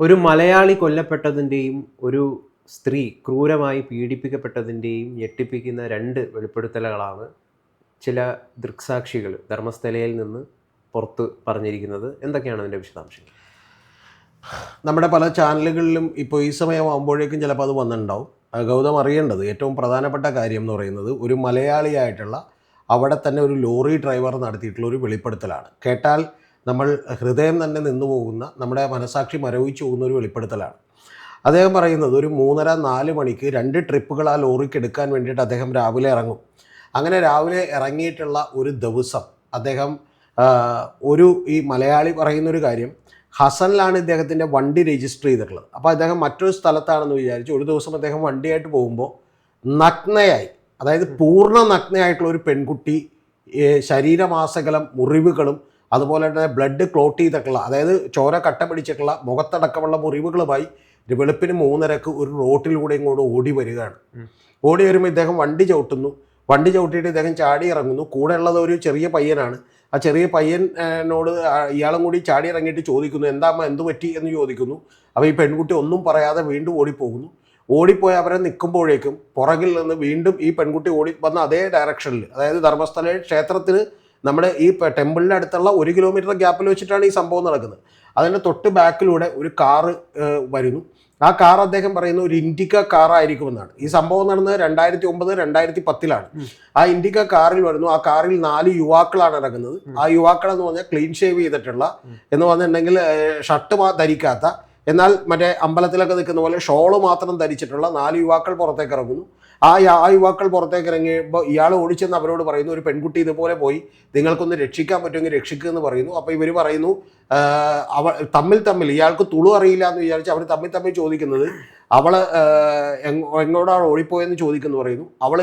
ഒരു മലയാളി കൊല്ലപ്പെട്ടതിന്റെയും ഒരു സ്ത്രീ ക്രൂരമായി പീഡിപ്പിക്കപ്പെട്ടതിന്റെയും ഞെട്ടിപ്പിക്കുന്ന രണ്ട് വെളിപ്പെടുത്തലുകളാണ് ചില ദൃക്സാക്ഷികൾ ധർമ്മസ്ഥലയിൽ നിന്ന് പുറത്ത് പറഞ്ഞിരിക്കുന്നത്. എന്തൊക്കെയാണ് അതിന്റെ വിശദാംശങ്ങൾ? നമ്മുടെ പല ചാനലുകളിലും ഇപ്പോൾ ഈ സമയമാകുമ്പോഴേക്കും ചിലപ്പോൾ അത് വന്നിട്ടുണ്ടാവും. ഗൗതം അറിയേണ്ടത്. ഏറ്റവും പ്രധാനപ്പെട്ട കാര്യം എന്ന് പറയുന്നത് ഒരു മലയാളിയായിട്ടുള്ള അവിടെ തന്നെ ഒരു ലോറി ഡ്രൈവർ നടത്തിയിട്ടുള്ള ഒരു വെളിപ്പെടുത്തലാണ്. കേട്ടാൽ നമ്മൾ ഹൃദയം തന്നെ നിന്നു പോകുന്ന നമ്മുടെ മനസാക്ഷി മരവിച്ചു പോകുന്ന ഒരു വെളിപ്പെടുത്തലാണ്. അദ്ദേഹം പറയുന്നത് ഒരു മൂന്നര നാല് മണിക്ക് രണ്ട് ട്രിപ്പുകൾ ആ ലോറിക്ക് എടുക്കാൻ വേണ്ടിയിട്ട് അദ്ദേഹം രാവിലെ ഇറങ്ങും. അങ്ങനെ രാവിലെ ഇറങ്ങിയിട്ടുള്ള ഒരു ദിവസം അദ്ദേഹം ഒരു ഈ മലയാളി പറയുന്നൊരു കാര്യം ഹസനിലാണ് ഇദ്ദേഹത്തിന്റെ വണ്ടി രജിസ്റ്റർ ചെയ്തിട്ടുള്ളത്. അപ്പോൾ അദ്ദേഹം മറ്റൊരു സ്ഥലത്താണെന്ന് വിചാരിച്ചു ഒരു ദിവസം അദ്ദേഹം വണ്ടിയായിട്ട് പോകുമ്പോൾ നഗ്നയായി അതായത് പൂർണ നഗ്നയായിട്ടുള്ള ഒരു പെൺകുട്ടി ശരീരമാസകലം മുറിവുകളും അതുപോലെ തന്നെ ബ്ലഡ് ക്ലോട്ട് ചെയ്തിട്ടുള്ള അതായത് ചോര കട്ട പിടിച്ചിട്ടുള്ള മുഖത്തടക്കമുള്ള മുറിവുകളുമായി ഒരു വെളുപ്പിന് മൂന്നരക്ക് ഒരു റോട്ടിലൂടെ ഇങ്ങോട്ട് ഓടി വരികയാണ്. ഓടി വരുമ്പോൾ ഇദ്ദേഹം വണ്ടി ചവിട്ടുന്നു. വണ്ടി ചവിട്ടിയിട്ട് ഇദ്ദേഹം ചാടി ഇറങ്ങുന്നു. കൂടെ ഉള്ളത് ഒരു ചെറിയ പയ്യനാണ്. ആ ചെറിയ പയ്യനോട് ഇയാളും കൂടി ചാടി ഇറങ്ങിയിട്ട് ചോദിക്കുന്നു എന്താ അമ്മ എന്ത് പറ്റി? എന്ന് ചോദിക്കുന്നു. അപ്പോൾ ഈ പെൺകുട്ടി ഒന്നും പറയാതെ വീണ്ടും ഓടിപ്പോകുന്നു. ഓടിപ്പോയി അവരെ നിൽക്കുമ്പോഴേക്കും പുറകിൽ നിന്ന് വീണ്ടും ഈ പെൺകുട്ടി ഓടി വന്ന അതേ ഡയറക്ഷനിൽ അതായത് ധർമ്മസ്ഥല ക്ഷേത്രത്തിന് നമ്മുടെ ഈ ടെമ്പിളിന്റെ അടുത്തുള്ള ഒരു കിലോമീറ്റർ ഗ്യാപ്പിൽ വെച്ചിട്ടാണ് ഈ സംഭവം നടക്കുന്നത്. അതിന്റെ തൊട്ട് ബാക്കിലൂടെ ഒരു കാറ് വരുന്നു. ആ കാർ അദ്ദേഹം പറയുന്ന ഒരു ഇൻഡിക്ക കാറായിരിക്കുമെന്നാണ് ഈ സംഭവം നടന്നത് രണ്ടായിരത്തി ഒമ്പത് രണ്ടായിരത്തി പത്തിലാണ് ആ ഇൻഡിക്ക കാറിൽ വരുന്നു. ആ കാറിൽ നാല് യുവാക്കളാണ് ഇറങ്ങുന്നത്. ആ യുവാക്കൾ എന്ന് പറഞ്ഞാൽ ക്ലീൻ ഷേവ് ചെയ്തിട്ടുള്ള എന്ന് പറഞ്ഞിട്ടുണ്ടെങ്കിൽ ഷർട്ട് ധരിക്കാത്ത എന്നാൽ മറ്റേ അമ്പലത്തിലൊക്കെ നിൽക്കുന്ന പോലെ ഷോൾ മാത്രം ധരിച്ചിട്ടുള്ള നാല് യുവാക്കൾ പുറത്തേക്ക് ഇറങ്ങുന്നു. ആ ആ യുവാക്കൾ പുറത്തേക്ക് ഇറങ്ങിയപ്പോൾ ഇയാൾ ഓടിച്ചെന്ന് അവരോട് പറയുന്നു ഒരു പെൺകുട്ടി ഇതുപോലെ പോയി നിങ്ങൾക്കൊന്ന് രക്ഷിക്കാൻ പറ്റുമെങ്കിൽ രക്ഷിക്കുക എന്ന് പറയുന്നു. അപ്പോൾ ഇവർ പറയുന്നു അവ തമ്മിൽ തമ്മിൽ ഇയാൾക്ക് തുളു അറിയില്ല എന്ന് വിചാരിച്ച് അവർ തമ്മിൽ തമ്മിൽ ചോദിക്കുന്നത് അവൾ എങ്ങോട്ടാണ് ഓടിപ്പോയെന്ന് ചോദിക്കുന്നു പറയുന്നു. അവൾ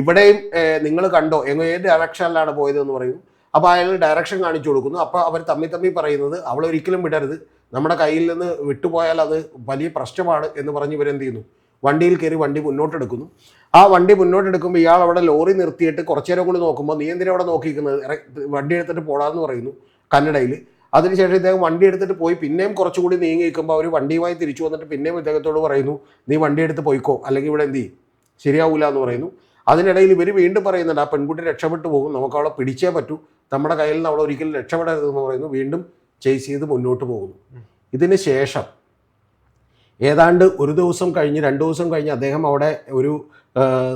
ഇവിടെയും നിങ്ങൾ കണ്ടോ എങ്ങ ഏത് ഡയറക്ഷനിലാണ് പോയതെന്ന് പറയുന്നു. അപ്പോൾ അയാൾ ഡയറക്ഷൻ കാണിച്ചു കൊടുക്കുന്നു. അപ്പോൾ അവർ തമ്മിൽ തമ്മിൽ പറയുന്നത് അവൾ ഒരിക്കലും വിടരുത്. നമ്മുടെ കയ്യിൽ നിന്ന് വിട്ടുപോയാൽ അത് വലിയ പ്രശ്നമാണ് എന്ന് പറഞ്ഞ് ഇവരെന്ത് ചെയ്യുന്നു? വണ്ടിയിൽ കയറി വണ്ടി മുന്നോട്ടെടുക്കുന്നു. ആ വണ്ടി മുന്നോട്ടെടുക്കുമ്പോൾ ഇയാൾ അവിടെ ലോറി നിർത്തിയിട്ട് കുറച്ചു നേരം കൂടി നോക്കുമ്പോൾ നീ എന്തിനാ അവിടെ നോക്കിയിരിക്കുന്നത്? വണ്ടി എടുത്തിട്ട് പോടാന്ന് പറയുന്നു കന്നഡയിൽ അതിനുശേഷം ഇദ്ദേഹം വണ്ടി എടുത്തിട്ട് പോയി. പിന്നെയും കുറച്ചുകൂടി നീങ്ങി നിൽക്കുമ്പോൾ അവർ വണ്ടിയുമായി തിരിച്ചു വന്നിട്ട് പിന്നെയും ഇദ്ദേഹത്തോട് പറയുന്നു നീ വണ്ടി എടുത്ത് പോയിക്കോ. അല്ലെങ്കിൽ ഇവിടെ എന്ത് ചെയ്യും? ശരിയാവൂല എന്ന് പറയുന്നു. അതിനിടയിൽ ഇവർ വീണ്ടും പറയുന്നുണ്ട് ആ പെൺകുട്ടി രക്ഷപ്പെട്ടു പോകും. നമുക്ക് അവളെ പിടിച്ചേ പറ്റൂ. നമ്മുടെ കയ്യിൽ നിന്ന് അവളെ ഒരിക്കലും രക്ഷപ്പെടരുതെന്ന് പറയുന്നു. വീണ്ടും ചേസ് ചെയ്ത് മുന്നോട്ട് പോകുന്നു. ഇതിന് ശേഷം ഏതാണ്ട് ഒരു ദിവസം കഴിഞ്ഞ് രണ്ട് ദിവസം കഴിഞ്ഞ് അദ്ദേഹം അവിടെ ഒരു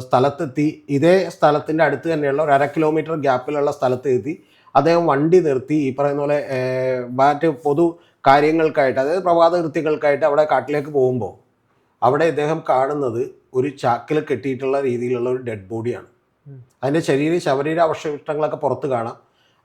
സ്ഥലത്തെത്തി. ഇതേ സ്ഥലത്തിന്റെ അടുത്ത് തന്നെയുള്ള ഒരു അര കിലോമീറ്റർ ഗ്യാപ്പിലുള്ള സ്ഥലത്ത് എത്തി അദ്ദേഹം വണ്ടി നിർത്തി. ഈ പറയുന്ന പോലെ മറ്റ് പൊതു കാര്യങ്ങൾക്കായിട്ട് അതായത് പ്രഭാത കൃത്യങ്ങൾക്കായിട്ട് അവിടെ കാട്ടിലേക്ക് പോകുമ്പോൾ അവിടെ ഇദ്ദേഹം കാണുന്നത് ഒരു ചാക്കിൽ കെട്ടിയിട്ടുള്ള രീതിയിലുള്ള ഒരു ഡെഡ് ബോഡിയാണ്. അതിന്റെ ശരീര ശവരീര അവശിഷ്ടങ്ങളൊക്കെ പുറത്ത് കാണാം.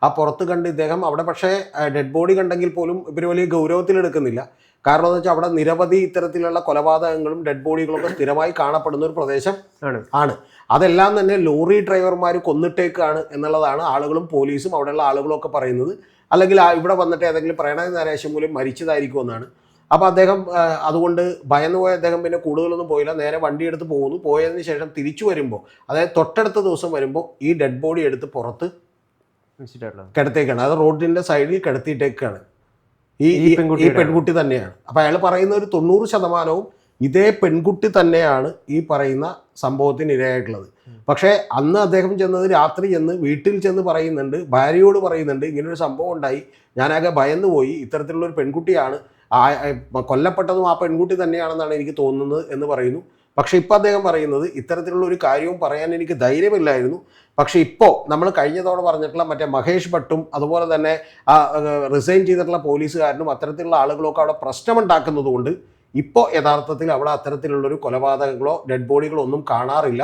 ആ പുറത്ത് കണ്ട് ഇദ്ദേഹം അവിടെ പക്ഷേ ഡെഡ് ബോഡി കണ്ടെങ്കിൽ പോലും ഇവർ വലിയ ഗൗരവത്തിലെടുക്കുന്നില്ല. കാരണം എന്ന് വെച്ചാൽ അവിടെ നിരവധി ഇത്തരത്തിലുള്ള കൊലപാതകങ്ങളും ഡെഡ് ബോഡികളൊക്കെ സ്ഥിരമായി കാണപ്പെടുന്ന ഒരു പ്രദേശം ആണ്. ആണ്. അതെല്ലാം തന്നെ ലോറി ഡ്രൈവർമാർ കൊന്നിട്ടേക്കാണ് എന്നുള്ളതാണ് ആളുകളും പോലീസും അവിടെയുള്ള ആളുകളും ഒക്കെ പറയുന്നത്. അല്ലെങ്കിൽ ഇവിടെ വന്നിട്ട് ഏതെങ്കിലും പ്രണയ നരേശം മൂലം മരിച്ചതായിരിക്കും എന്നാണ്. അപ്പോൾ അദ്ദേഹം അതുകൊണ്ട് ഭയന്നു പോയ അദ്ദേഹം പിന്നെ കൂടുതലൊന്നും പോയില്ല. നേരെ വണ്ടി എടുത്ത് പോകുന്നു. പോയതിന് ശേഷം തിരിച്ചു വരുമ്പോൾ അതായത് തൊട്ടടുത്ത ദിവസം വരുമ്പോൾ ഈ ഡെഡ് ബോഡി എടുത്ത് പുറത്ത് കിടത്തേക്കാണ്. അത് റോഡിന്റെ സൈഡിൽ കിടത്തിയിട്ടേക്കാണ്. ഈ ഈ പെൺകുട്ടി തന്നെയാണ്. അപ്പൊ അയാൾ പറയുന്ന ഒരു തൊണ്ണൂറ് ശതമാനവും ഇതേ പെൺകുട്ടി തന്നെയാണ് ഈ പറയുന്ന സംഭവത്തിന് ഇരയായിട്ടുള്ളത്. പക്ഷേ അന്ന് അദ്ദേഹം ചെന്നത് രാത്രി ചെന്ന് വീട്ടിൽ ചെന്ന് പറയുന്നുണ്ട് ഭാര്യയോട് പറയുന്നുണ്ട് ഇങ്ങനൊരു സംഭവം ഉണ്ടായി. ഞാനാകെ ഭയന്ന് പോയി. ഇത്തരത്തിലുള്ള ഒരു പെൺകുട്ടിയാണ് കൊല്ലപ്പെട്ടതും ആ പെൺകുട്ടി തന്നെയാണെന്നാണ് എനിക്ക് തോന്നുന്നത് എന്ന് പറയുന്നു. പക്ഷേ ഇപ്പം അദ്ദേഹം പറയുന്നത് ഇത്തരത്തിലുള്ള ഒരു കാര്യവും പറയാൻ എനിക്ക് ധൈര്യമില്ലായിരുന്നു. പക്ഷേ ഇപ്പോൾ നമ്മൾ കഴിഞ്ഞ തവണ പറഞ്ഞിട്ടുള്ള മറ്റേ മഹേഷ് ഭട്ടും അതുപോലെ തന്നെ ആ റിസൈൻ ചെയ്തിട്ടുള്ള പോലീസുകാരനും അത്തരത്തിലുള്ള ആളുകളൊക്കെ അവിടെ പ്രശ്നമുണ്ടാക്കുന്നത് കൊണ്ട് ഇപ്പോൾ യഥാർത്ഥത്തിൽ അവിടെ അത്തരത്തിലുള്ളൊരു കൊലപാതകങ്ങളോ ഡെഡ് ബോഡികളോ ഒന്നും കാണാറില്ല.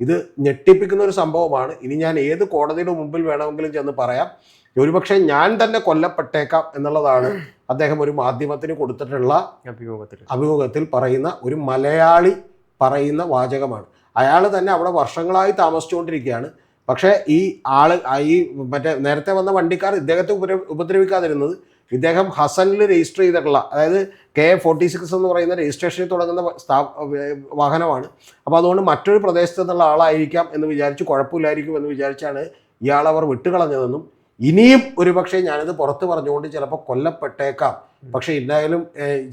ഇത് ഞെട്ടിപ്പിക്കുന്ന ഒരു സംഭവമാണ്. ഇനി ഞാൻ ഏത് കോടതിയുടെ മുമ്പിൽ വേണമെങ്കിലും ചെന്ന് പറയാം. ഒരുപക്ഷെ ഞാൻ തന്നെ കൊല്ലപ്പെട്ടേക്കാം എന്നുള്ളതാണ് അദ്ദേഹം ഒരു മാധ്യമത്തിന് കൊടുത്തിട്ടുള്ള അഭിമുഖത്തിൽ. അഭിമുഖത്തിൽ പറയുന്ന ഒരു മലയാളി പറയുന്ന വാചകമാണ്. അയാൾ തന്നെ അവിടെ വർഷങ്ങളായി താമസിച്ചുകൊണ്ടിരിക്കുകയാണ്. പക്ഷേ ഈ ആൾ ഈ മറ്റേ നേരത്തെ വന്ന വണ്ടിക്കാർ ഇദ്ദേഹത്തെ ഉപദ്ര ഉപദ്രവിക്കാതിരുന്നത് ഇദ്ദേഹം ഹസനിൽ രജിസ്റ്റർ ചെയ്തിട്ടുള്ള അതായത് കെ ഫോർട്ടി സിക്സ് എന്ന് പറയുന്ന രജിസ്ട്രേഷനിൽ തുടങ്ങുന്ന സ്ഥാ വാഹനമാണ്. അപ്പോൾ അതുകൊണ്ട് മറ്റൊരു പ്രദേശത്തു നിന്നുള്ള ആളായിരിക്കാം എന്ന് വിചാരിച്ച് കുഴപ്പമില്ലായിരിക്കും എന്ന് വിചാരിച്ചാണ് ഇയാൾ അവർ വിട്ടുകളഞ്ഞതെന്നും ഇനിയും ഒരുപക്ഷെ ഞാനിത് പുറത്ത് പറഞ്ഞുകൊണ്ട് ചിലപ്പോൾ കൊല്ലപ്പെട്ടേക്കാം. പക്ഷേ എന്തായാലും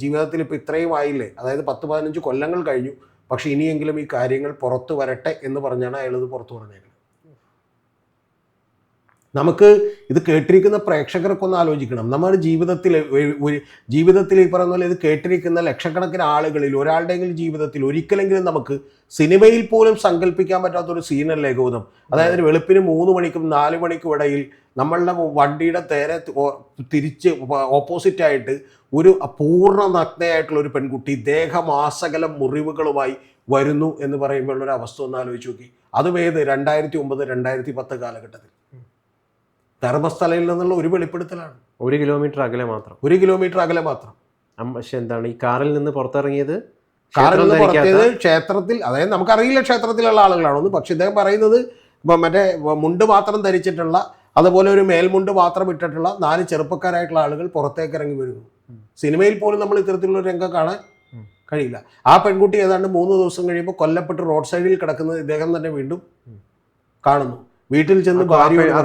ജീവിതത്തിൽ ഇപ്പോൾ ഇത്രയും ആയില്ലേ? അതായത് പത്ത് പതിനഞ്ച് കൊല്ലങ്ങൾ കഴിഞ്ഞു. പക്ഷേ ഇനിയെങ്കിലും ഈ കാര്യങ്ങൾ പുറത്തു വരട്ടെ എന്ന് പറഞ്ഞാണ് അയാൾ ഇത് പുറത്തു പറഞ്ഞേക്കുന്നത്. നമുക്ക് ഇത് കേട്ടിരിക്കുന്ന പ്രേക്ഷകർക്കൊന്ന് ആലോചിക്കണം. നമ്മുടെ ജീവിതത്തിൽ ജീവിതത്തിൽ ഈ പറയുന്ന പോലെ ഇത് കേട്ടിരിക്കുന്ന ലക്ഷക്കണക്കിന് ആളുകളിൽ ഒരാളുടെയെങ്കിലും ജീവിതത്തിൽ ഒരിക്കലെങ്കിലും നമുക്ക് സിനിമയിൽ പോലും സങ്കല്പിക്കാൻ പറ്റാത്ത ഒരു സീനല്ലേ ഗൗതം? അതായത് വെളുപ്പിന് മൂന്ന് മണിക്കും നാല് മണിക്കും ഇടയിൽ നമ്മളുടെ വണ്ടിയുടെ തേരെ തിരിച്ച് ഓപ്പോസിറ്റ് ആയിട്ട് ഒരു പൂർണ നഗ്നയായിട്ടുള്ള ഒരു പെൺകുട്ടി ദേഹമാസകലം മുറിവുകളുമായി വരുന്നു എന്ന് പറയുമ്പോഴുള്ളൊരു അവസ്ഥ ഒന്ന് ആലോചിച്ച് നോക്കി. അതും ഏത്? രണ്ടായിരത്തി ഒമ്പത് രണ്ടായിരത്തി പത്ത് കാലഘട്ടത്തിൽ. ധർമ്മസ്ഥലയിൽ നിന്നുള്ള ഒരു വെളിപ്പെടുത്തലാണ്. ഒരു കിലോമീറ്റർ അകലെ മാത്രം. ഒരു കിലോമീറ്റർ അകലെ മാത്രം. പക്ഷെ എന്താണ് ഈ കാറിൽ നിന്ന് പുറത്തിറങ്ങിയത് കാറിൽ നിന്ന് പുറത്തേത് ക്ഷേത്രത്തിൽ അതായത് നമുക്കറിയില്ല ക്ഷേത്രത്തിലുള്ള ആളുകളാണെന്ന് പക്ഷെ ഇദ്ദേഹം പറയുന്നത് ഇപ്പം മറ്റേ മുണ്ട് മാത്രം ധരിച്ചിട്ടുള്ള അതുപോലെ ഒരു മേൽമുണ്ട് മാത്രം ഇട്ടിട്ടുള്ള നാല് ചെറുപ്പക്കാരായിട്ടുള്ള ആളുകൾ പുറത്തേക്ക് ഇറങ്ങി വരുന്നു. സിനിമയിൽ പോലും നമ്മൾ ഇത്തരത്തിലുള്ള രംഗം കാണാൻ കഴിയില്ല. ആ പെൺകുട്ടി ഏതാണ്ട് മൂന്ന് ദിവസം കഴിയുമ്പോൾ കൊല്ലപ്പെട്ട് റോഡ് സൈഡിൽ കിടക്കുന്നത് ഇദ്ദേഹം തന്നെ വീണ്ടും കാണുന്നു. വീട്ടിൽ ചെന്ന്.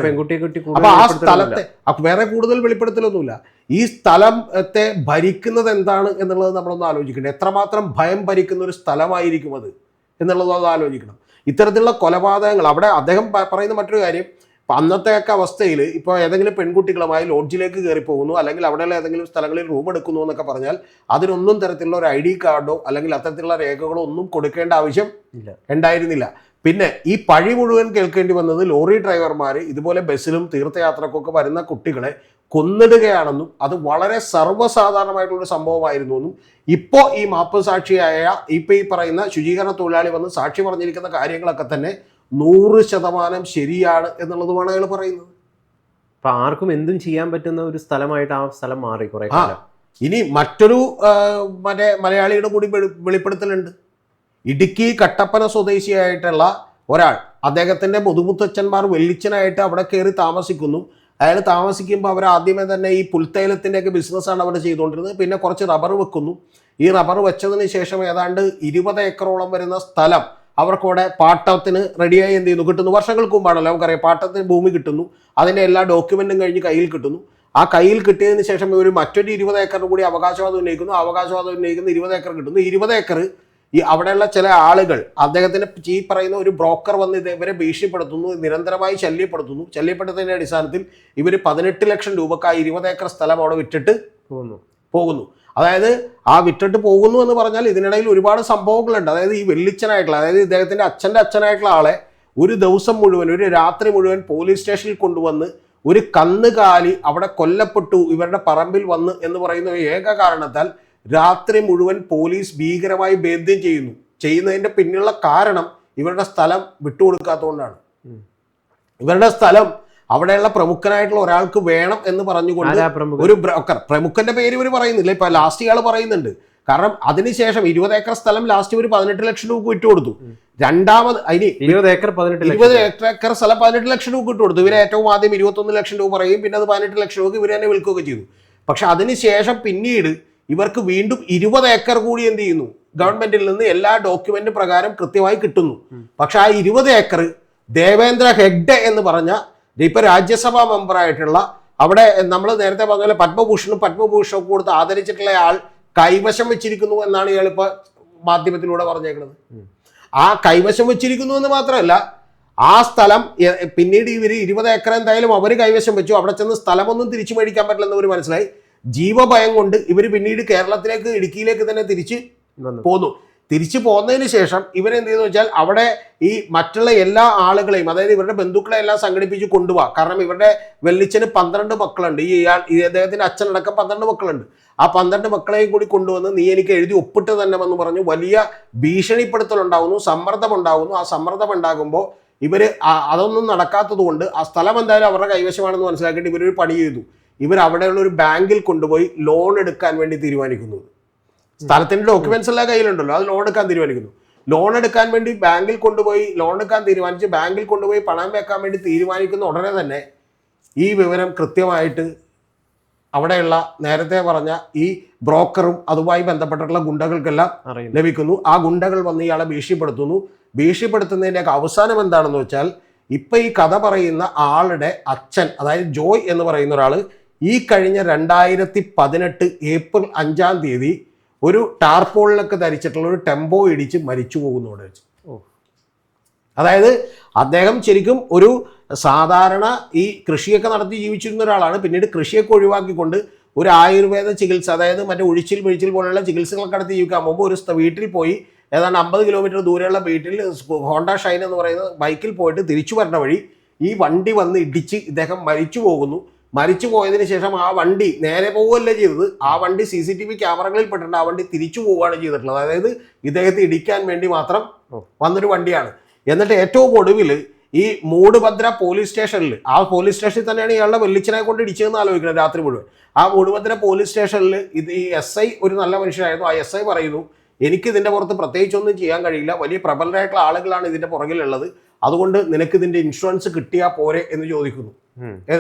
പെൺകുട്ടിയെ കുട്ടി അപ്പൊ ആ സ്ഥലത്തെ വേറെ കൂടുതൽ വെളിപ്പെടുത്തലൊന്നുമില്ല. ഈ സ്ഥലത്തെ ഭരിക്കുന്നത് എന്താണ് എന്നുള്ളത് നമ്മളൊന്ന് ആലോചിക്കണം എത്രമാത്രം ഭയം ഭരിക്കുന്ന ഒരു സ്ഥലമായിരിക്കും അത് എന്നുള്ളത് അത് ആലോചിക്കണം. ഇത്തരത്തിലുള്ള കൊലപാതകങ്ങൾ അവിടെ അദ്ദേഹം പറയുന്ന മറ്റൊരു കാര്യം. അന്നത്തെ അന്നത്തെയൊക്കെ അവസ്ഥയിൽ ഇപ്പോൾ ഏതെങ്കിലും പെൺകുട്ടികളുമായി ലോഡ്ജിലേക്ക് കയറി പോകുന്നു അല്ലെങ്കിൽ അവിടെയുള്ള ഏതെങ്കിലും സ്ഥലങ്ങളിൽ റൂം എടുക്കുന്നു എന്നൊക്കെ പറഞ്ഞാൽ അതിനൊന്നും തരത്തിലുള്ള ഒരു ഐ ഡി കാർഡോ അല്ലെങ്കിൽ അത്തരത്തിലുള്ള രേഖകളോ ഒന്നും കൊടുക്കേണ്ട ആവശ്യം ഇല്ല. ഉണ്ടായിരുന്നില്ല. പിന്നെ ഈ പഴി മുഴുവൻ കേൾക്കേണ്ടി വന്നത് ലോറി ഡ്രൈവർമാർ ഇതുപോലെ ബസ്സിലും തീർത്ഥയാത്രക്കൊക്കെ വരുന്ന കുട്ടികളെ കൊന്നിടുകയാണെന്നും അത് വളരെ സർവസാധാരണമായിട്ടുള്ള സംഭവമായിരുന്നു എന്നും ഇപ്പോൾ ഈ മാപ്പ് സാക്ഷിയായ ഇപ്പൊ ഈ പറയുന്ന ശുചീകരണ തൊഴിലാളി വന്ന് സാക്ഷി പറഞ്ഞിരിക്കുന്ന കാര്യങ്ങളൊക്കെ തന്നെ നൂറ് ശതമാനം ശരിയാണ് എന്നുള്ളതുമാണ് അയാൾ പറയുന്നത്. അപ്പൊ ആർക്കും എന്തും ചെയ്യാൻ പറ്റുന്ന ഒരു സ്ഥലമായിട്ട് ആ സ്ഥലം മാറി കുറെ ഇനി മറ്റൊരു മറ്റേ മലയാളിയുടെ കൂടി വെളി- വെളിപ്പെടുത്തലുണ്ട്. ഇടുക്കി കട്ടപ്പന സ്വദേശിയായിട്ടുള്ള ഒരാൾ. അദ്ദേഹത്തിന്റെ മുതുമുത്തച്ഛന്മാർ വെള്ളിച്ചനായിട്ട് അവിടെ കയറി താമസിക്കുന്നു. അയാൾ താമസിക്കുമ്പോൾ അവർ ആദ്യമേ തന്നെ ഈ പുൽത്തേലത്തിന്റെയൊക്കെ ബിസിനസ്സാണ് അവിടെ ചെയ്തുകൊണ്ടിരുന്നത്. പിന്നെ കുറച്ച് റബ്ബർ വെക്കുന്നു. ഈ റബ്ബർ വെച്ചതിന് ശേഷം ഏതാണ്ട് ഇരുപത് ഏക്കറോളം വരുന്ന സ്ഥലം അവർക്കവിടെ പാട്ടത്തിന് റെഡിയായി എന്ത് ചെയ്യുന്നു? കിട്ടുന്നു. വർഷങ്ങൾക്ക് മുമ്പാണല്ലോ നമുക്കറിയാം. പാട്ടത്തിന് ഭൂമി കിട്ടുന്നു. അതിന്റെ എല്ലാ ഡോക്യുമെന്റും കഴിഞ്ഞ് കയ്യിൽ കിട്ടുന്നു. ആ കയ്യിൽ കിട്ടിയതിന് ശേഷം ഒരു മറ്റൊരു ഇരുപത് ഏക്കറിന് കൂടി അവകാശവാദം ഉന്നയിക്കുന്നു. അവകാശവാദം ഉന്നയിക്കുന്ന ഇരുപത് ഏക്കർ കിട്ടുന്നു. ഇരുപത് ഏക്കർ ഈ അവിടെയുള്ള ചില ആളുകൾ അദ്ദേഹത്തിന് ഈ പറയുന്ന ഒരു ബ്രോക്കർ വന്ന് ഇത് ഇവരെ ഭീഷണിപ്പെടുത്തുന്നു നിരന്തരമായി ശല്യപ്പെടുത്തുന്നു. ശല്യപ്പെടുത്തതിന്റെ അടിസ്ഥാനത്തിൽ ഇവർ പതിനെട്ട് ലക്ഷം രൂപക്ക് ആ ഇരുപത് ഏക്കർ സ്ഥലം അവിടെ വിറ്റിട്ട് പോകുന്നു. പോകുന്നു. അതായത് ആ വിറ്റിട്ട് പോകുന്നു എന്ന് പറഞ്ഞാൽ ഇതിനിടയിൽ ഒരുപാട് സംഭവങ്ങളുണ്ട്. അതായത് ഈ വെള്ളിച്ചനായിട്ടുള്ള അതായത് ഇദ്ദേഹത്തിന്റെ അച്ഛന്റെ അച്ഛനായിട്ടുള്ള ആളെ ഒരു ദിവസം മുഴുവൻ ഒരു രാത്രി മുഴുവൻ പോലീസ് സ്റ്റേഷനിൽ കൊണ്ടുവന്ന് ഒരു കന്നുകാലി അവിടെ കൊല്ലപ്പെട്ടു ഇവരുടെ പറമ്പിൽ വന്ന് എന്ന് പറയുന്ന ഏക കാരണത്താൽ രാത്രി മുഴുവൻ പോലീസ് ഭീകരമായി ഭേദ്യം ചെയ്യുന്നു. ചെയ്യുന്നതിന്റെ പിന്നിലുള്ള കാരണം ഇവരുടെ സ്ഥലം വിട്ടുകൊടുക്കാത്തതുകൊണ്ടാണ്. ഇവരുടെ സ്ഥലം അവിടെയുള്ള പ്രമുഖനായിട്ടുള്ള ഒരാൾക്ക് വേണം എന്ന് പറഞ്ഞുകൊണ്ട് ഒരു ബ്രോക്കർ പ്രമുഖന്റെ പേര് ഇവർ പറയുന്നില്ല. ഇപ്പൊ ലാസ്റ്റ് ഇയാൾ പറയുന്നുണ്ട്. കാരണം അതിനുശേഷം ഇരുപത് ഏക്കർ സ്ഥലം ലാസ്റ്റ് ഒരു പതിനെട്ട് ലക്ഷം രൂപ വിട്ടുകൊടുത്തു രണ്ടാമത് അതിന് ഇരുപത് ഏക്കർ പതിനെട്ട് ഇരുപത് ഏക്കർ സ്ഥലം പതിനെട്ട് ലക്ഷം രൂപ വിട്ടുകൊടുത്തു ഇവർ ഏറ്റവും ആദ്യം ഇരുപത്തൊന്ന് ലക്ഷം രൂപ പറയും. പിന്നെ അത് പതിനെട്ട് ലക്ഷം രൂപ ഇവർ തന്നെ വിൽക്കുകയൊക്കെ ചെയ്തു. പക്ഷെ അതിനുശേഷം പിന്നീട് ഇവർക്ക് വീണ്ടും ഇരുപത് ഏക്കർ കൂടി എന്ത് ചെയ്യുന്നു? ഗവൺമെന്റിൽ നിന്ന് എല്ലാ ഡോക്യുമെന്റ് പ്രകാരം കൃത്യമായി കിട്ടുന്നു. പക്ഷെ ആ ഇരുപത് ഏക്കർ ദേവേന്ദ്ര ഹെഗ്ഡെ എന്ന് പറഞ്ഞ ഇപ്പൊ രാജ്യസഭാ മെമ്പറായിട്ടുള്ള അവിടെ നമ്മൾ നേരത്തെ പറഞ്ഞ പോലെ പത്മഭൂഷണും പത്മഭൂഷണും കൊടുത്ത് ആദരിച്ചിട്ടുള്ള ആൾ കൈവശം വെച്ചിരിക്കുന്നു എന്നാണ് ഇയാൾ ഇപ്പൊ മാധ്യമത്തിലൂടെ പറഞ്ഞേക്കുന്നത്. ആ കൈവശം വെച്ചിരിക്കുന്നു എന്ന് മാത്രമല്ല ആ സ്ഥലം പിന്നീട് ഇവർ ഇരുപത് ഏക്കർ എന്തായാലും അവർ കൈവശം വെച്ചു. അവിടെ ചെന്ന് സ്ഥലമൊന്നും തിരിച്ചു മേടിക്കാൻ പറ്റില്ലെന്ന് അവർ മനസ്സിലായി. ജീവഭയം കൊണ്ട് ഇവർ പിന്നീട് കേരളത്തിലേക്ക് ഇടുക്കിയിലേക്ക് തന്നെ തിരിച്ച് പോന്നു. തിരിച്ചു പോന്നതിന് ശേഷം ഇവരെന്ത് ചെയ്തെന്ന് വെച്ചാൽ അവിടെ ഈ മറ്റുള്ള എല്ലാ ആളുകളെയും അതായത് ഇവരുടെ ബന്ധുക്കളെ എല്ലാം സംഘടിപ്പിച്ച് കൊണ്ടുപോകാം കാരണം ഇവരുടെ വെള്ളിച്ചന് പന്ത്രണ്ട് മക്കളുണ്ട്. ഈ ഇയാൾ ഈ അദ്ദേഹത്തിന്റെ അച്ഛനടക്കം പന്ത്രണ്ട് മക്കളുണ്ട്. ആ പന്ത്രണ്ട് മക്കളെയും കൂടി കൊണ്ടുവന്ന് നീ എനിക്ക് എഴുതി ഒപ്പിട്ട് തന്നെ എന്ന് പറഞ്ഞു. വലിയ ഭീഷണിപ്പെടുത്തൽ ഉണ്ടാകുന്നു സമ്മർദ്ദം ഉണ്ടാകുന്നു ആ സമ്മർദ്ദം ഉണ്ടാകുമ്പോൾ ഇവർ അതൊന്നും നടക്കാത്തത് കൊണ്ട് ആ സ്ഥലം എന്തായാലും അവരുടെ കൈവശമാണെന്ന് മനസ്സിലാക്കിയിട്ട് ഇവരൊരു പണി ചെയ്തു. ഇവർ അവിടെയുള്ള ഒരു ബാങ്കിൽ കൊണ്ടുപോയി ലോൺ എടുക്കാൻ വേണ്ടി തീരുമാനിക്കുന്നു. സ്ഥലത്തിന്റെ ഡോക്യുമെന്റ്സ് എല്ലാം കയ്യിലുണ്ടല്ലോ അത് ലോൺ എടുക്കാൻ തീരുമാനിക്കുന്നു. ലോൺ എടുക്കാൻ വേണ്ടി ബാങ്കിൽ കൊണ്ടുപോയി ലോൺ എടുക്കാൻ തീരുമാനിച്ച് ബാങ്കിൽ കൊണ്ടുപോയി പണം വെക്കാൻ വേണ്ടി തീരുമാനിക്കുന്ന ഉടനെ തന്നെ ഈ വിവരം കൃത്യമായിട്ട് അവിടെയുള്ള നേരത്തെ പറഞ്ഞ ഈ ബ്രോക്കറും അതുമായി ബന്ധപ്പെട്ടിട്ടുള്ള ഗുണ്ടകൾക്കെല്ലാം ലഭിക്കുന്നു. ആ ഗുണ്ടകൾ വന്ന് ഇയാളെ ഭീഷണിപ്പെടുത്തുന്നു. ഭീഷണിപ്പെടുത്തുന്നതിന്റെയൊക്കെ അവസാനം എന്താണെന്ന് വെച്ചാൽ ഇപ്പൊ ഈ കഥ പറയുന്ന ആളുടെ അച്ഛൻ അതായത് ജോയ് എന്ന് പറയുന്ന ഒരാൾ ഈ കഴിഞ്ഞ രണ്ടായിരത്തി പതിനെട്ട് ഏപ്രിൽ അഞ്ചാം തീയതി ഒരു ടാർപോളിലൊക്കെ ധരിച്ചിട്ടുള്ള ഒരു ടെമ്പോ ഇടിച്ച് മരിച്ചു പോകുന്നു അവിടെ വെച്ച്. അതായത് അദ്ദേഹം ശരിക്കും ഒരു സാധാരണ ഈ കൃഷിയൊക്കെ നടത്തി ജീവിച്ചിരുന്ന ഒരാളാണ്. പിന്നീട് കൃഷിയൊക്കെ ഒഴിവാക്കിക്കൊണ്ട് ഒരു ആയുർവേദ ചികിത്സ അതായത് മറ്റേ ഒഴിച്ചിൽ മെഴിച്ചിൽ പോലുള്ള ചികിത്സകളൊക്കെ നടത്തി ജീവിക്കാൻ മുമ്പ് ഒരു വീട്ടിൽ പോയി ഏതാണ്ട് അമ്പത് കിലോമീറ്റർ ദൂരെയുള്ള വീട്ടിൽ ഹോണ്ട ഷൈൻ എന്ന് പറയുന്ന ബൈക്കിൽ പോയിട്ട് തിരിച്ചു വരണ വഴി ഈ വണ്ടി വന്ന് ഇടിച്ച് ഇദ്ദേഹം മരിച്ചു പോകുന്നു. മരിച്ചു പോയതിന് ശേഷം ആ വണ്ടി നേരെ പോവുകയല്ല ചെയ്തത്? ആ വണ്ടി സി സി ടി വി ക്യാമറകളിൽ പെട്ടിട്ടുണ്ട്. ആ വണ്ടി തിരിച്ചു പോവുകയാണ് ചെയ്തിട്ടുള്ളത്. അതായത് ഇദ്ദേഹത്തെ ഇടിക്കാൻ വേണ്ടി മാത്രം. വന്നൊരു വണ്ടിയാണ്. എന്നിട്ട് ഏറ്റവും ഒടുവിൽ ഈ മൂടുഭദ്ര പോലീസ് സ്റ്റേഷനിൽ ആ പോലീസ് സ്റ്റേഷനിൽ തന്നെയാണ് ഇയാളുടെ വെള്ളിച്ചനെ കൊണ്ട് ഇടിച്ചതെന്ന് ആലോചിക്കുന്നത് രാത്രി മുഴുവൻ. ആ മൂടുഭദ്ര പോലീസ് സ്റ്റേഷനിൽ ഇത് ഈ എസ് ഐ ഒരു നല്ല മനുഷ്യനായിരുന്നു. ആ എസ് ഐ പറയുന്നു എനിക്ക് ഇതിന്റെ പുറത്ത് പ്രത്യേകിച്ചൊന്നും ചെയ്യാൻ കഴിയില്ല. വലിയ പ്രബലരായിട്ടുള്ള ആളുകളാണ് ഇതിന്റെ പുറകിലുള്ളത്. അതുകൊണ്ട് നിനക്ക് ഇതിന്റെ ഇൻഷുറൻസ് കിട്ടിയാൽ പോരെ എന്ന് ചോദിക്കുന്നു.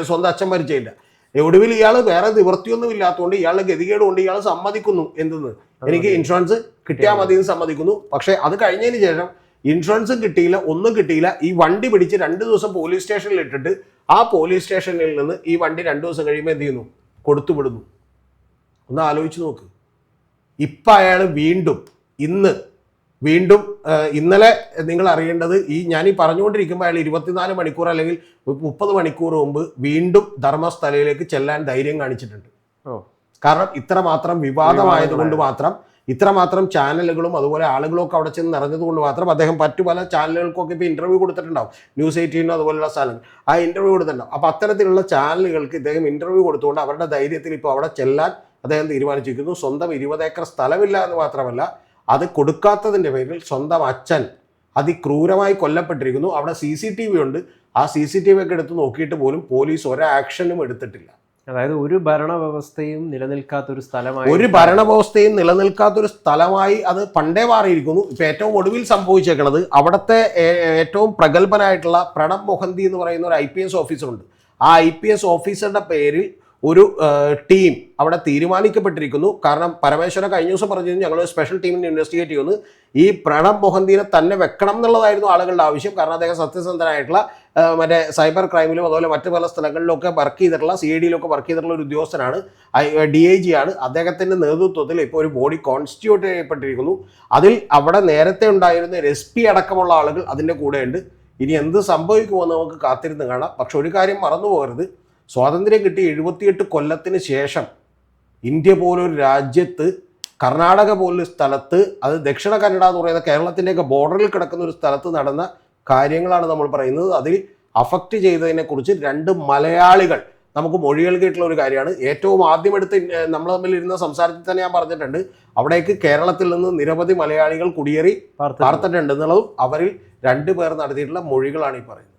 സ്വന്തം അച്ഛൻ മരിച്ചില്ല ഒടുവിൽ ഇയാൾ വേറെ നിവൃത്തിയൊന്നും ഇല്ലാത്തതുകൊണ്ട് ഇയാളുടെ ഗതികേട് കൊണ്ട് ഇയാൾ സമ്മതിക്കുന്നു എന്തെന്ന്. എനിക്ക് ഇൻഷുറൻസ് കിട്ടിയാൽ മതി. എന്ന് സമ്മതിക്കുന്നു. പക്ഷേ അത് കഴിഞ്ഞതിന് ശേഷം ഇൻഷുറൻസും കിട്ടിയില്ല ഒന്നും കിട്ടിയില്ല. ഈ വണ്ടി പിടിച്ച് രണ്ട് ദിവസം പോലീസ് സ്റ്റേഷനിൽ ഇട്ടിട്ട് ആ പോലീസ് സ്റ്റേഷനിൽ നിന്ന് ഈ വണ്ടി രണ്ട് ദിവസം കഴിയുമ്പോൾ എന്ത് ചെയ്യുന്നു? കൊടുത്തുവിടുന്നു ഒന്ന് ആലോചിച്ച് നോക്ക്. ഇപ്പം അയാൾ വീണ്ടും ഇന്ന് വീണ്ടും ഇന്നലെ നിങ്ങൾ അറിയേണ്ടത് ഈ ഞാൻ ഈ പറഞ്ഞുകൊണ്ടിരിക്കുമ്പോൾ അയാൾ ഇരുപത്തിനാല് മണിക്കൂർ അല്ലെങ്കിൽ മുപ്പത് മണിക്കൂർ മുമ്പ് വീണ്ടും ധർമ്മസ്ഥലയിലേക്ക് ചെല്ലാൻ ധൈര്യം കാണിച്ചിട്ടുണ്ട്. കാരണം കാരണം ഇത്രമാത്രം വിവാദമായതുകൊണ്ട് മാത്രം ഇത്രമാത്രം ചാനലുകളും അതുപോലെ ആളുകളും ഒക്കെ അവിടെ ചെന്ന് നിറഞ്ഞതുകൊണ്ട് മാത്രം അദ്ദേഹം മറ്റു പല ചാനലുകൾക്കൊക്കെ ഇപ്പോൾ ഇന്റർവ്യൂ കൊടുത്തിട്ടുണ്ടാവും. ന്യൂസ് എയ്റ്റീനും അതുപോലെയുള്ള സ്ഥലങ്ങൾ. ആ ഇന്റർവ്യൂ കൊടുത്തിട്ടുണ്ടാവും. അപ്പോൾ അത്തരത്തിലുള്ള ചാനലുകൾക്ക് ഇദ്ദേഹം ഇന്റർവ്യൂ കൊടുത്തുകൊണ്ട് അവരുടെ ധൈര്യത്തിൽ ഇപ്പോൾ അവിടെ ചെല്ലാൻ അദ്ദേഹം തീരുമാനിച്ചിരിക്കുന്നു. സ്വന്തം ഇരുപത് ഏക്കർ സ്ഥലമില്ല എന്ന് മാത്രമല്ല അത് കൊടുക്കാത്തതിന്റെ പേരിൽ സ്വന്തം അച്ഛൻ അതിക്രൂരമായി കൊല്ലപ്പെട്ടിരിക്കുന്നു. അവിടെ സി സി ടി വി ഉണ്ട്. ആ സി സി ടി വി ഒക്കെ എടുത്ത് നോക്കിയിട്ട് പോലും പോലീസ് ഒരാക്ഷനും എടുത്തിട്ടില്ല. അതായത് ഒരു ഭരണവ്യവസ്ഥയും നിലനിൽക്കാത്ത ഒരു സ്ഥലമായി ഒരു ഭരണവ്യവസ്ഥയും നിലനിൽക്കാത്തൊരു സ്ഥലമായി അത് പണ്ടേ മാറിയിരിക്കുന്നു. ഇപ്പം ഏറ്റവും ഒടുവിൽ സംഭവിച്ചേക്കുന്നത് അവിടുത്തെ ഏറ്റവും പ്രഗത്ഭനായിട്ടുള്ള പ്രണബ് മൊഹന്തി എന്ന് പറയുന്ന ഒരു ഐ പി എസ് ഓഫീസറുണ്ട്. ആ ഐ പി എസ് ഓഫീസറുടെ പേരിൽ ഒരു ടീം അവിടെ തീരുമാനിക്കപ്പെട്ടിരിക്കുന്നു. കാരണം പരമേശ്വര കഴിഞ്ഞ ദിവസം പറഞ്ഞു ഞങ്ങൾ സ്പെഷ്യൽ ടീമിനെ ഇൻവെസ്റ്റിഗേറ്റ് ചെയ്യുന്നു ഈ പ്രണബ് മൊഹന്തിനെ തന്നെ വെക്കണം എന്നുള്ളതായിരുന്നു ആളുകളുടെ ആവശ്യം. കാരണം അദ്ദേഹം സത്യസന്ധനായിട്ടുള്ള മറ്റേ സൈബർ ക്രൈമിലും അതുപോലെ മറ്റു പല സ്ഥലങ്ങളിലൊക്കെ വർക്ക് ചെയ്തിട്ടുള്ള സി ഐ ഡിയിലൊക്കെ വർക്ക് ചെയ്തിട്ടുള്ള ഒരു ഉദ്യോഗസ്ഥനാണ്. ഡി ഐ ജി ആണ്. അദ്ദേഹത്തിന്റെ നേതൃത്വത്തിൽ ഇപ്പോൾ ഒരു ബോഡി കോൺസ്റ്റിറ്റ്യൂട്ട് ചെയ്യപ്പെട്ടിരിക്കുന്നു. അതിൽ അവിടെ നേരത്തെ ഉണ്ടായിരുന്ന എസ് പി അടക്കമുള്ള ആളുകൾ അതിന്റെ കൂടെയുണ്ട്. ഇനി എന്ത് സംഭവിക്കുമോ നമുക്ക് കാത്തിരുന്ന് കാണാം. പക്ഷെ ഒരു കാര്യം മറന്നു പോകരുത് സ്വാതന്ത്ര്യം കിട്ടി എഴുപത്തിയെട്ട് കൊല്ലത്തിന് ശേഷം ഇന്ത്യ പോലൊരു രാജ്യത്ത് കർണാടക പോലൊരു സ്ഥലത്ത് അത് ദക്ഷിണ കന്നഡ എന്ന് പറയുന്ന കേരളത്തിന്റെയൊക്കെ ബോർഡറിൽ കിടക്കുന്ന ഒരു സ്ഥലത്ത് നടന്ന കാര്യങ്ങളാണ് നമ്മൾ പറയുന്നത്. അതിൽ അഫക്റ്റ് ചെയ്തതിനെക്കുറിച്ച് രണ്ട് മലയാളികൾ നമുക്ക് മൊഴികൾ കേട്ടുള്ള ഒരു കാര്യമാണ്. ഏറ്റവും ആദ്യം എടുത്ത് നമ്മൾ തമ്മിൽ ഇരുന്ന സംസാരത്തിൽ തന്നെ ഞാൻ പറഞ്ഞിട്ടുണ്ട്. അവിടേക്ക് കേരളത്തിൽ നിന്ന് നിരവധി മലയാളികൾ കുടിയേറി പാർത്ത് പാർത്തിട്ടുണ്ട് എന്നുള്ളതും അവരിൽ രണ്ടു പേർ നടത്തിയിട്ടുള്ള മൊഴികളാണ് ഈ പറയുന്നത്.